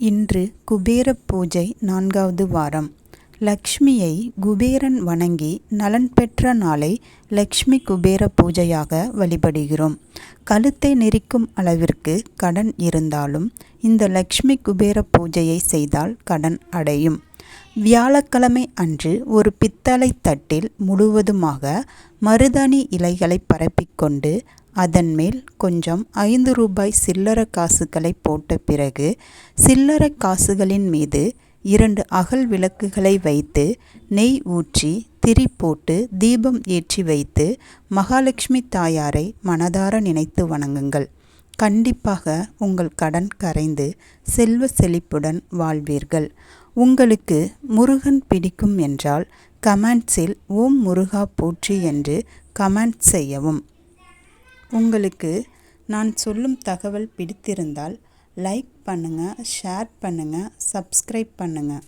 இன்று குபேர பூஜை நான்காவது வாரம். லக்ஷ்மியை குபேரன் வணங்கி நலன் பெற்ற நாளை லக்ஷ்மி குபேர பூஜையாக வழிபடுகிறோம். கழுத்தை நெரிக்கும் அளவிற்கு கடன் இருந்தாலும் இந்த லக்ஷ்மி குபேர பூஜையை செய்தால் கடன் அடையும். வியாழக்கிழமை அன்று ஒரு பித்தளை தட்டில் முழுவதுமாக மருதாணி இலைகளை பரப்பிக்கொண்டு அதன் மேல் கொஞ்சம் ஐந்து ரூபாய் சில்லற காசுகளை போட்ட பிறகு சில்லற காசுகளின் மீது இரண்டு அகல் விளக்குகளை வைத்து நெய் ஊற்றி திரி போட்டு தீபம் ஏற்றி வைத்து மகாலட்சுமி தாயாரை மனதார நினைத்து வணங்குங்கள். கண்டிப்பாக உங்கள் கடன் கரைந்து செல்வ செழிப்புடன் வாழ்வீர்கள். உங்களுக்கு முருகன் பிடிக்கும் என்றால் கமெண்ட்ஸில் ஓம் முருகா போற்றி என்று கமெண்ட் செய்யவும். உங்களுக்கு நான் சொல்லும் தகவல் பிடித்திருந்தால் லைக் பண்ணுங்கள் ஷேர் பண்ணுங்கள் சப்ஸ்கிரைப் பண்ணுங்கள்